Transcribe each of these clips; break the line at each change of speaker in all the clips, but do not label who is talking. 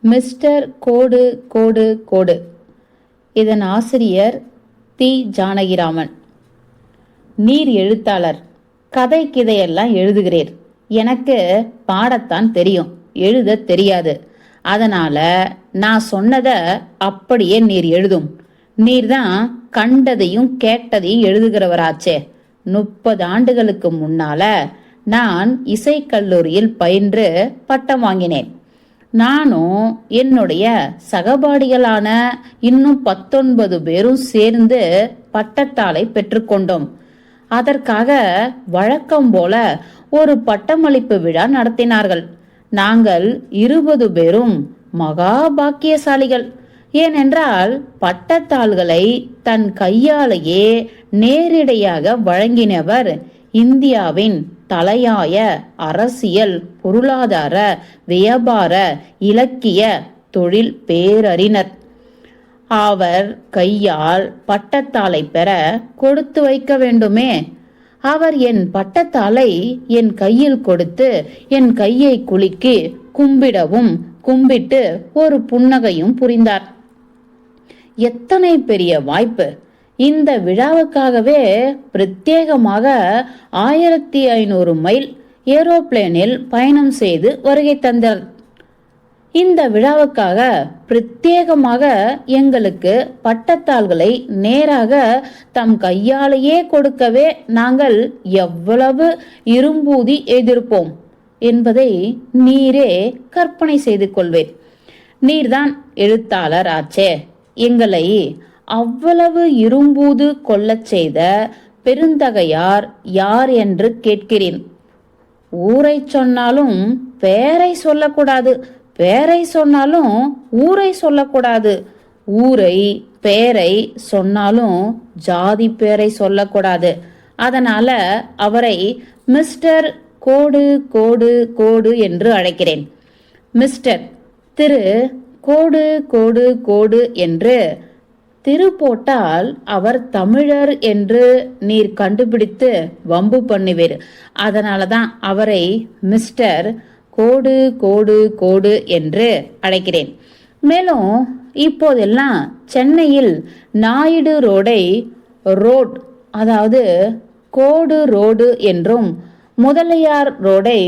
Mister கோடு கோடு கோடு. இதன் ஆசிரியர் தி. ஜானகிராமன். நீர் எழுத்தாளர். கதை கிதையெல்லாம் எழுதுகிறீர். எனக்கு பாடத்தான் தெரியும். எழுத தெரியாது. அதனால நான் சொன்னதை அப்படியே நீர் எழுதும். நீர் தான் கண்டதையும் கேட்டதையும் எழுதுகிறவராச்சே. முப்பது ஆண்டுகளுக்கு முன்னால நான் இசைக்கல்லூரியில் பயின்று பட்டம் வாங்கினேன். நானும் என்னுடைய சகபாடிகளான இன்னும் பத்தொன்பது பேரும் சேர்ந்து பட்டத்தாளை பெற்றுக்கொண்டோம். அதற்காக வழக்கம் போல ஒரு பட்டமளிப்பு விழா நடத்தினார்கள். நாங்கள் இருபது பேரும் மகா பாக்கியசாலிகள். ஏனென்றால் பட்டத்தாள்களை தன் கையாலேயே நேரிடையாக வழங்கினவர் இந்தியாவின் தலையாய அரசியல் பொருளாதார வியாபார இலக்கிய தொழில் பேரறிஞர். அவர் கையால் பட்டத்தாளை பெற கொடுத்து வைக்க வேண்டுமே. அவர் என் பட்டத்தாளை என் கையில் கொடுத்து என் கையை குலுக்கி கும்பிடவும் கும்பிட்டு ஒரு புன்னகையும் புரிந்தார். எத்தனை பெரிய வாய்ப்பு! இந்த விழாவுக்காகவே பிரத்யேகமாக ஆயிரத்தி ஐநூறு மைல் ஏரோப்ளேனில் பயணம் செய்து வருகை தந்தார் இந்த விழாவுக்காக பிரத்யேகமாக எங்களுக்கு பட்டத்தாள்களை நேராக தம் கையாலேயே கொடுக்கவே நாங்கள் எவ்வளவு இரும்பூதி எதிர்ப்போம் என்பதை நீரே கற்பனை செய்து கொள்வேன். நீர்தான் எழுத்தாளர் ஆச்சே எங்களை அவ்வளவு இரும்பூது கொள்ளச் செய்த பெருந்தகையார் யார் என்று கேட்கிறேன். ஊரை சொன்னாலும் பேரை சொல்லக்கூடாது. பேரை சொன்னாலும் ஊரை சொல்லக்கூடாது. ஊரை பேரை சொன்னாலும் ஜாதி பேரை சொல்லக்கூடாது. அதனால அவரை மிஸ்டர் கோடு கோடு கோடு என்று அழைக்கிறேன். மிஸ்டர் திரு கோடு கோடு கோடு என்று திரு போட்டால் அவர் தமிழர் என்று நீர் கண்டுபிடித்து வம்பு பண்ணுவீர். அதனால தான் அவரை மிஸ்டர் கோடு கோடு கோடு என்று அழைக்கிறேன். மேலும் இப்போதெல்லாம் சென்னையில் நாயுடு ரோடை ரோட் அதாவது கோடு ரோடு என்றும் முதலியார் ரோடை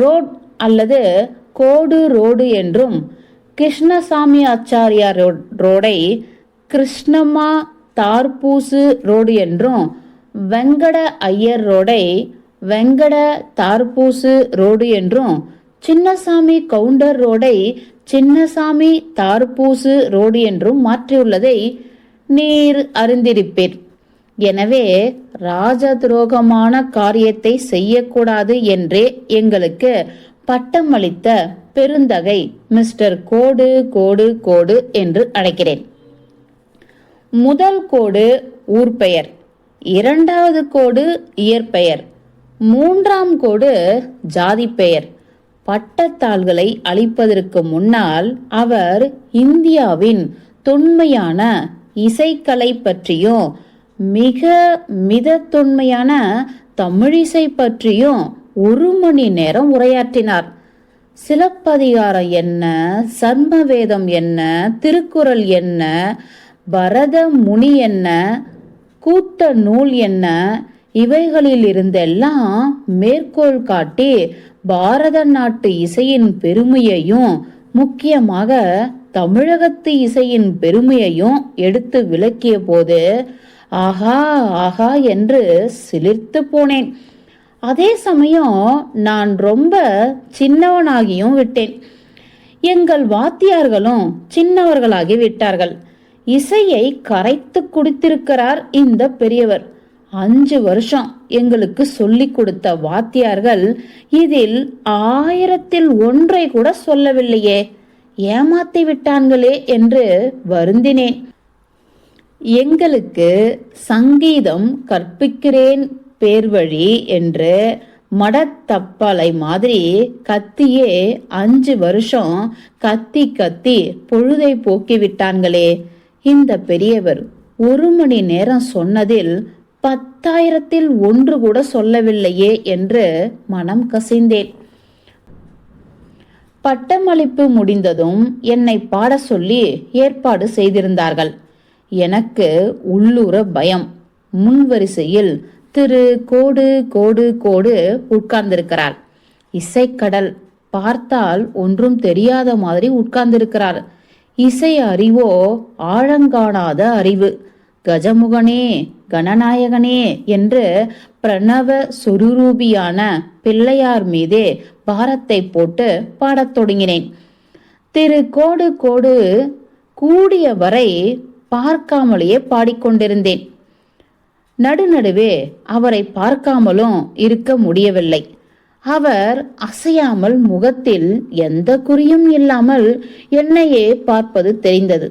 ரோட் அல்லது கோடு ரோடு என்றும் கிருஷ்ணசாமி ஆச்சாரியார் ரோட் ரோடை கிருஷ்ணம்மா தார்பூசு ரோடு என்றும் வெங்கட ஐயர் ரோடை வெங்கட தார்பூசு ரோடு என்றும் சின்னசாமி கவுண்டர் ரோடை சின்னசாமி தார்பூசு ரோடு என்றும் மாற்றியுள்ளதை நீர் அறிந்திருப்பீர். எனவே ராஜ துரோகமான காரியத்தை செய்யக்கூடாது என்றே எங்களுக்கு பட்டம் அளித்த பெருந்தகை மிஸ்டர் கோடு கோடு கோடு என்று அழைக்கிறேன். முதல் கோடு ஊர் பெயர் இரண்டாவது கோடு இயற்பெயர் மூன்றாம் கோடு ஜாதி பெயர். பட்டத்தாள்களை அளிப்பதற்கு முன்னால் அவர் இந்தியாவின் தொன்மையான இசைக்கலை பற்றியும் மிக மித தொன்மையான தமிழிசை பற்றியும் ஒரு மணி நேரம் உரையாற்றினார். சிலப்பதிகாரம் என்ன சர்மவேதம் என்ன திருக்குறள் என்ன பரத முனி என்ன கூத்த நூல் என்ன இவைகளில் இருந்தெல்லாம் மேற்கோள் காட்டி பாரத நாட்டு இசையின் பெருமையையும் முக்கியமாக தமிழகத்து இசையின் பெருமையையும் எடுத்து விளக்கிய போது ஆஹா ஆஹா என்று சிலிர்த்து போனேன். அதே சமயம் நான் ரொம்ப சின்னவனாகியும் விட்டேன். எங்கள் வாத்தியார்களும் சின்னவர்களாகி விட்டார்கள். இசையை கரைத்து குடித்திருக்கிறார் இந்த பெரியவர். அஞ்சு வருஷம் எங்களுக்கு சொல்லிக் கொடுத்த வாத்தியார்கள் இதில் ஆயிரத்தில் ஒன்றை கூட சொல்லவில்லையே. ஏமாத்தி விட்டான்களே என்று வருந்தினேன் எங்களுக்கு சங்கீதம் கற்பிக்கிறேன் பேர்வழி என்று மடத்தப்பாலை மாதிரி கத்தியே அஞ்சு வருஷம் கத்தி கத்தி பொழுதை போக்கி விட்டான்களே. இந்த பெரியவர் ஒரு மணி நேரம் சொன்னதில் பத்தாயிரத்தில் ஒன்று கூட சொல்லவில்லையே என்று மனம் கசிந்தேன். பட்டமளிப்பு முடிந்ததும் என்னை பாட சொல்லி ஏற்பாடு செய்திருந்தார்கள். எனக்கு உள்ளூர பயம். முன்வரிசையில் திரு கோடு கோடு கோடு உட்கார்ந்திருக்கிறார். இசைக்கடல் பார்த்தால் ஒன்றும் தெரியாத மாதிரி உட்கார்ந்திருக்கிறார். இசை அறிவோ ஆழங்காணாத அறிவு. கஜமுகனே கணநாயகனே என்று பிரணவ சுருரூபியான பிள்ளையார் மீதே பாரத்தை போட்டு பாடத் தொடங்கினேன். திரு கோடு கோடு கூடிய வரை பார்க்காமலேயே பாடிக்கொண்டிருந்தேன் நடுநடுவே அவரை பார்க்காமலும் இருக்க முடியவில்லை. அவர் அசையாமல் முகத்தில் எந்த குறியும் இல்லாமல் என்னையே பார்ப்பது தெரிந்தது.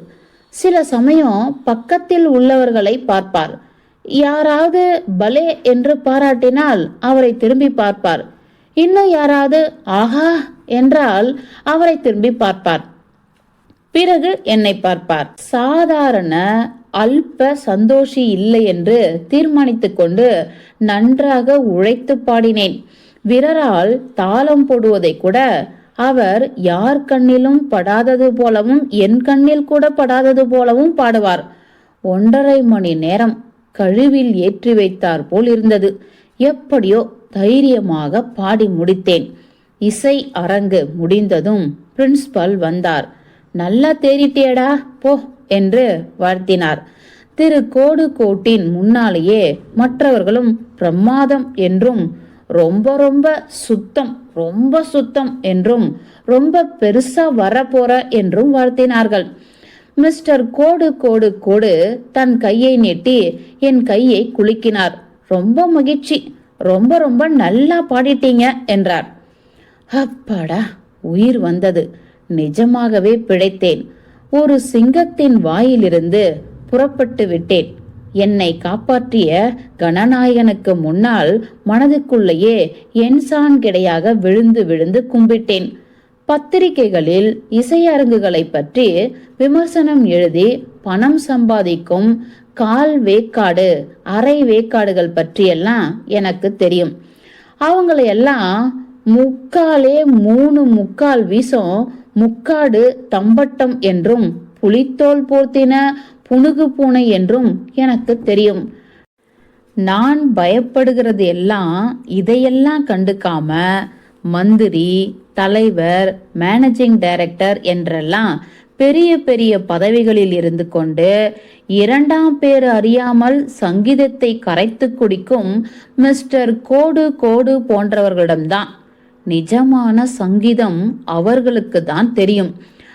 சில சமயம் பக்கத்தில் உள்ளவர்களை பார்ப்பார். யாராவது பலே என்று பாராட்டினால் அவரை திரும்பி பார்ப்பார். இன்னும் யாராவது ஆஹா என்றால் அவரை திரும்பி பார்ப்பார். பிறகு என்னை பார்ப்பார். சாதாரண அல்ப சந்தோஷி இல்லை என்று தீர்மானித்துக் கொண்டு நன்றாக உழைத்து பாடினேன். விரரால் தாளம் போடுவதை கூட அவர் யார் கண்ணிலும் படாதது போலவும் என் கண்ணில் கூட படாதது போலவும் பாடுவார். ஒன்றரை மணி நேரம் கழுவில் ஏற்றி வைத்தார் போல் இருந்தது. எப்படியோ தைரியமாக பாடி முடித்தேன். இசை அரங்கு முடிந்ததும் பிரின்ஸ்பல் வந்தார். நல்லா தேறிட்டேடா போ என்று வாழ்த்தினார். திரு கோடு கோட்டின் முன்னாலேயே மற்றவர்களும் பிரமாதம் என்றும் ரொம்ப ரொம்ப சுத்தம் ரொம்ப சுத்தம் என்றும் ரொம்ப பெருசா வரப்போற என்றும் வாழ்த்தினார்கள். மிஸ்டர் கோடு கோடு கோடு தன் கையை நீட்டி என் கையை குலுக்கினார். ரொம்ப மகிழ்ச்சி ரொம்ப ரொம்ப நல்லா பாடிட்டீங்க என்றார். அப்பாடா உயிர் வந்தது. நிஜமாகவே பிழைத்தேன். ஒரு சிங்கத்தின் வாயிலிருந்து புறப்பட்டு விட்டேன். என்னை காப்பாற்றிய கணநாயகனுக்கு முன்னால் மனதுக்குள்ளேயே என்சான் கிடையாக விழுந்து விழுந்து கும்பிட்டேன். பத்திரிகைகளில் இசையரங்குகளை பற்றி விமர்சனம் எழுதி பணம் சம்பாதிக்கும் கால் வேக்காடு அரை வேக்காடுகள் பற்றியெல்லாம் எனக்கு தெரியும். அவங்களையெல்லாம் முக்காலே மூணு முக்கால் வீசம் முக்காடு தம்பட்டம் என்றும் புலித்தோல் போர்த்தின புனுகு பூனை என்றும் எனக்கு தெரியும். நான் பயப்படுகிறது எல்லாம் இதையெல்லாம் கண்டுக்காம மந்திரி தலைவர் மேனேஜிங் டைரக்டர் என்றெல்லாம் பெரிய பெரிய பதவிகளில் இருந்து கொண்டு இரண்டாம் பேர் அறியாமல் சங்கீதத்தை கரைத்து குடிக்கும் மிஸ்டர் கோடு கோடு போன்றவர்களிடம்தான். நிஜமான சங்கீதம் அவர்களுக்கு தான் தெரியும்.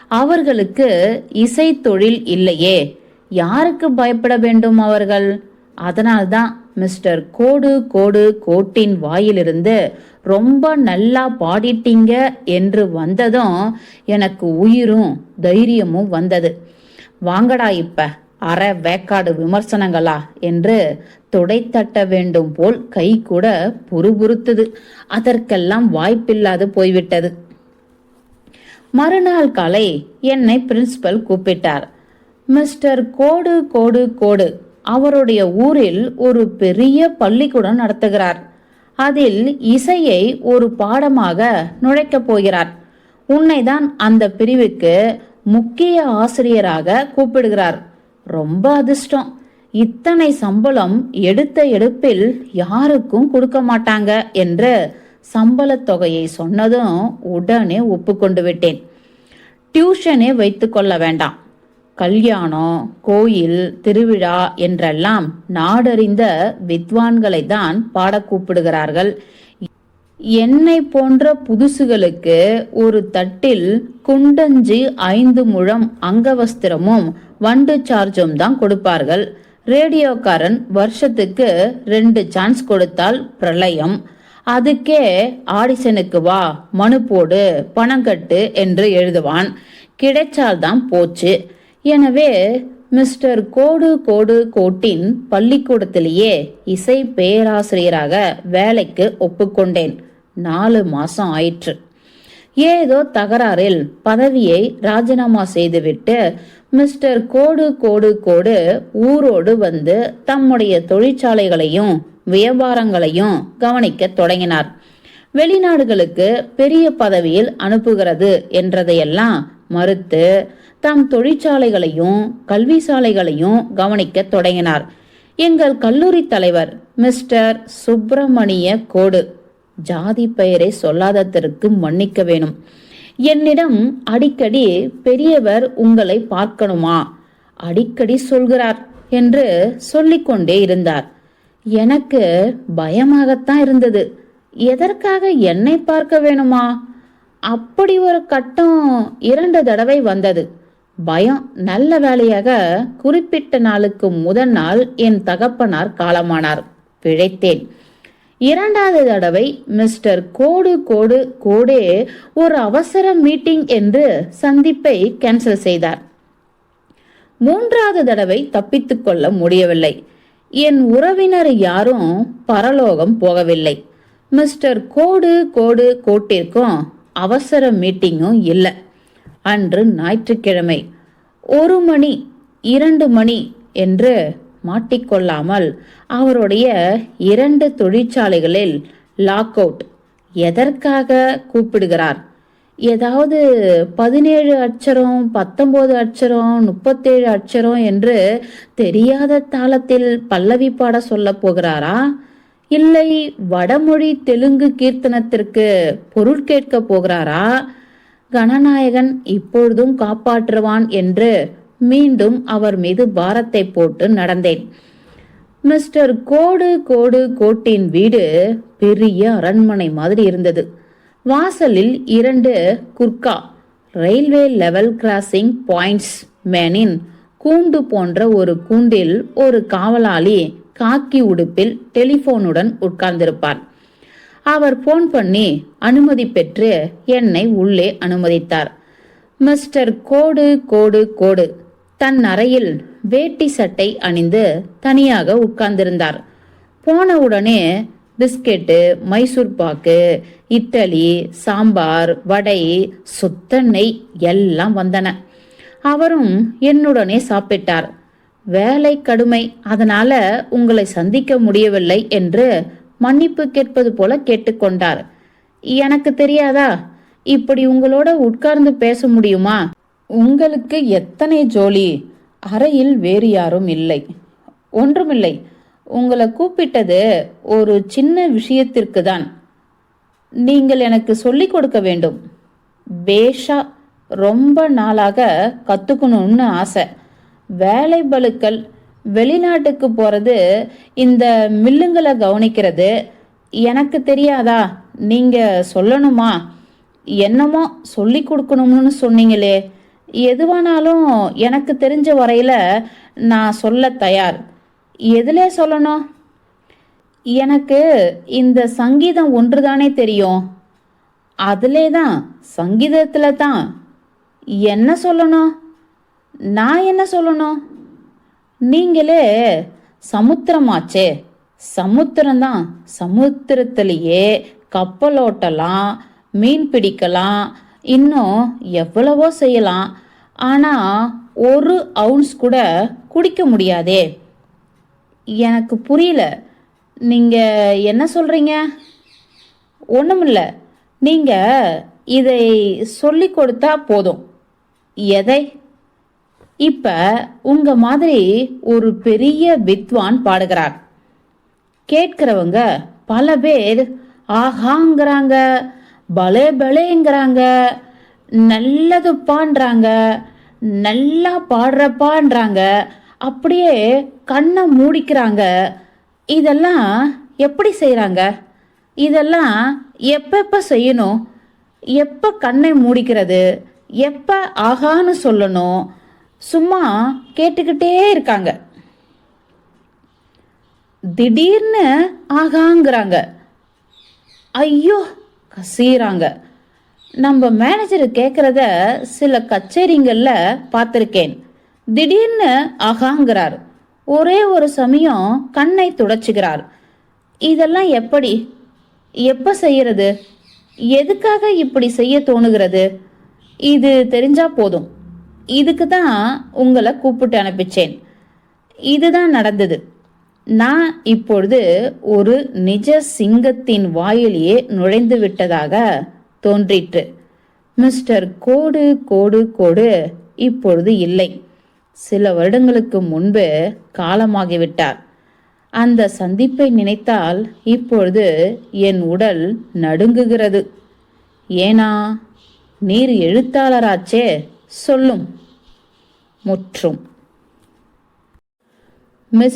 அவர்களுக்கு இசை தொழில் இல்லையே. யாருக்கு பயப்பட வேண்டும் அவர்கள்? அதனால்தான் மிஸ்டர் கோடு கோடு கோட்டின் வாயிலிருந்து ரொம்ப நல்லா பாடிட்டீங்க என்று வந்ததும் எனக்கு உயிரும் தைரியமும் வந்தது. வாங்கடா இப்ப அற வேக்காடு விமர்சனங்களா? என்று தொடைத்தட்ட வேண்டும் போல் கை கூட புறுபுறுத்தது. அதற்கெல்லாம் வாய்ப்பில்லாது போய்விட்டது. மறுநாள் காலை என்னை பிரின்சிபல் கூப்பிட்டார். மிஸ்டர் கோடு கோடு கோடு அவருடைய ஊரில் ஒரு பெரிய பள்ளிக்கூடம் நடத்துகிறார். அதில் இசையை ஒரு பாடமாக நுழைக்கப் போகிறார். உன்னைதான் அந்த பிரிவுக்கு முக்கிய ஆசிரியராக கூப்பிடுகிறார். ரொம்ப அதிர்ஷ்டம். இத்தனை சம்பளம் எடுத்த எடுப்பில் யாருக்கும் கொடுக்க மாட்டாங்க என்று சம்பளத் தொகையை சொன்னதும் உடனே ஒப்புக்கொண்டு விட்டேன். டியூஷனே வைத்து கொள்ள வேண்டாம். கல்யாணம் கோயில் திருவிழா என்றெல்லாம் நாடறிந்த வித்வான்களை தான் பாட கூப்பிடுகிறார்கள். என்னை போன்ற புதுசுகளுக்கு ஒரு தட்டில் குண்டஞ்சி ஐந்து முழம் அங்கவஸ்திரமும் வண்டு சார்ஜும் தான் கொடுப்பார்கள். ரேடியோக்காரன் வருஷத்துக்கு ரெண்டு சான்ஸ் கொடுத்தால் பிரளயம். அதுக்கே ஆடிஷனுக்கு வா மனு போடு பணம் கட்டு என்று எழுதுவான். கிடைச்சால்தான் போச்சு. எனவே மிஸ்டர் கோடு கோடு கோட்டின் பள்ளிக்கூடத்திலேயே இசை பேராசிரியராக வேலைக்கு ஒப்புக்கொண்டேன். நாலு மாசம் ஆயிற்று. ஏதோ தகராறில் பதவியை ராஜினாமா செய்துவிட்டு மிஸ்டர் கோடு கோடு கோடு ஊரோடு வந்து தம்முடைய தொழிற்சாலைகளையும் வியாபாரங்களையும் கவனிக்க தொடங்கினார். வெளிநாடுகளுக்கு பெரிய பதவியில் அனுப்புகிறது என்றதையெல்லாம் மறுத்து தம் தொழிற்சாலைகளையும் கல்வி சாலைகளையும் கவனிக்க தொடங்கினார். எங்கள் கல்லூரி தலைவர் மிஸ்டர் சுப்பிரமணிய கோடு ஜாதி பெயரை சொல்லாததற்கு மன்னிக்க வேணும். என்னிடம் அடிக்கடி பெரியவர் உங்களை பார்க்கணுமா? அடிக்கடி சொல்கிறார் என்று சொல்லிக்கொண்டே இருந்தார். எனக்கு பயமாகத்தான் இருந்தது. எதற்காக என்னை பார்க்க வேணுமா? அப்படி ஒரு கட்டம் இரண்டு தடவை வந்தது. பயம் நல்ல வேலையாக குறிப்பிட்ட நாளுக்கு முதல் நாள் என் தகப்பனார் காலமானார். பிழைத்தேன். இரண்டாவது தடவை மிஸ்டர் கோடு கோடு கோடே ஒரு அவசர மீட்டிங் என்று சந்திப்பை கேன்சல் செய்தார். மூன்றாவது தடவை தப்பித்துக் கொள்ள முடியவில்லை. என் உறவினர் யாரும் பரலோகம் போகவில்லை. மிஸ்டர் கோடு கோடு கோட்டிற்கும் அவசர மீட்டிங்கும் இல்லை. அன்று ஞாயிற்றுக்கிழமை ஒரு மணி இரண்டு மணி என்று மாட்டிக்கொள்ளாமல் அவருடைய இரண்டு தொழிற்சாலைகளில் லாக் அவுட். எதற்காக கூப்பிடுகிறார்? ஏதாவது பதினேழு அட்சரம் பத்தொன்பது அட்சரம் முப்பத்தேழு அட்சரம் என்று தெரியாத தாளத்தில் பல்லவி பாட சொல்ல போகிறாரா? இல்லை வடமொழி தெலுங்கு கீர்த்தனத்திற்கு பொருள் கேட்க போகிறாரா? கணநாயகன் இப்பொழுதும் காப்பாற்றுவான் என்று மீண்டும் அவர் மீது பாரத்தை போட்டு நடந்தேன். மிஸ்டர் கோடு கோடு கோட்டின் வீடு பெரிய அரண்மனை மாதிரி இருந்தது. வாசலில் இரண்டு Gurkha railway level crossing points மேனின் கூண்டு போன்ற ஒரு கூண்டில் ஒரு காவலாளி காக்கி உடுப்பில் டெலிபோனுடன் உட்கார்ந்திருப்பார். அவர் போன் பண்ணி அனுமதி பெற்று என்னை உள்ளே அனுமதித்தார். மிஸ்டர் கோடு கோடு கோடு தன் அறையில் வேட்டி சட்டை அணிந்து தனியாக உட்கார்ந்திருந்தார். போன உடனே பிஸ்கெட்டு மைசூர் பாக்கு இட்லி சாம்பார் வடை சுத்த நெய் எல்லாம் வந்தன. அவரும் என்னுடனே சாப்பிட்டார். வேலை கடுமை. அதனால உங்களை சந்திக்க முடியவில்லை என்று மன்னிப்பு கேட்பது போல கேட்டுக்கொண்டார் எனக்கு தெரியாதா? இப்படி உங்களோட உட்கார்ந்து பேச முடியுமா? உங்களுக்கு எத்தனை ஜோலி? அறையில் வேறு யாரும் இல்லை. ஒன்றுமில்லை. உங்களை கூப்பிட்டது ஒரு சின்ன விஷயத்திற்கு தான் நீங்கள் எனக்கு சொல்லிக் கொடுக்க வேண்டும். பேஷா ரொம்ப நாளாக கத்துக்கணும்னு ஆசை. வேலை பளுக்கள் வெளிநாட்டுக்கு போறது இந்த மில்லுங்களை கவனிக்கிறது. எனக்கு தெரியாதா? நீங்க சொல்லணுமா? என்னமோ சொல்லி கொடுக்கணும்னு சொன்னீங்களே. எதுவானாலும் எனக்கு தெரிஞ்ச வரையில நான் சொல்ல தயார். எதுல சொல்லணும்? எனக்கு இந்த சங்கீதம் ஒன்று தானே தெரியும். அதிலே தான் சங்கீதத்தில் தான் என்ன சொல்லணும்? நான் என்ன சொல்லணும்? நீங்களே சமுத்திரமாச்சே. சமுத்திரம்தான் சமுத்திரத்திலேயே கப்பலோட்டலாம் மீன் பிடிக்கலாம் இன்னும் எவ்வளவோ செய்யலாம். ஆனால் ஒரு அவுன்ஸ் கூட குடிக்க முடியாதே. எனக்கு புரியல. நீங்கள் என்ன சொல்கிறீங்க ஒன்றுமில்ல நீங்கள் இதை சொல்லி கொடுத்தா போதும். எதை? இப்போ உங்க மாதிரி ஒரு பெரிய வித்வான் பாடுகிறார். கேட்கிறவங்க பல பேர் ஆஹாங்கிறாங்க பலே பலேங்கிறாங்க நல்லதுப்பான்றாங்க நல்லா பாடுறப்பான்றாங்க அப்படியே கண்ணை மூடிக்கிறாங்க. இதெல்லாம் எப்படி செய்கிறாங்க இதெல்லாம் எப்பப்போ செய்யணும்? எப்போ கண்ணை மூடிக்கிறது? எப்போ ஆகான்னு சொல்லணும்? சும்மா கேட்டுக்கிட்டே இருக்காங்க. திடீர்னு ஆகாங்கிறாங்க. ஐயோ கசீறாங்க. நம்ம மேனேஜர் கேட்குறத சில கச்சேரிங்களில் பார்த்துருக்கேன். திடீர்னு அகாங்கிறார். ஒரே ஒரு சமயம் கண்ணை துடைச்சுகிறார். இதெல்லாம் எப்படி? எப்போ செய்யறது? எதுக்காக இப்படி செய்ய தோணுகிறது? இது தெரிஞ்சா போதும். இதுக்கு தான் உங்களை கூப்பிட்டு அனுப்பிச்சேன். இதுதான் நடந்தது. நான் இப்பொழுது ஒரு நிஜ சிங்கத்தின் வாயிலேயே நுழைந்து விட்டதாக தோன்றிற்று. மிஸ்டர் கோடு கோடு கோடு இப்பொழுது இல்லை. சில வருடங்களுக்கு முன்பு காலமாகிவிட்டார். அந்த சந்திப்பை நினைத்தால் இப்பொழுது என் உடல் நடுங்குகிறது. ஏனா நீர் எழுத்தாளராச்சே சொல்லும் முற்றும். மிஸ்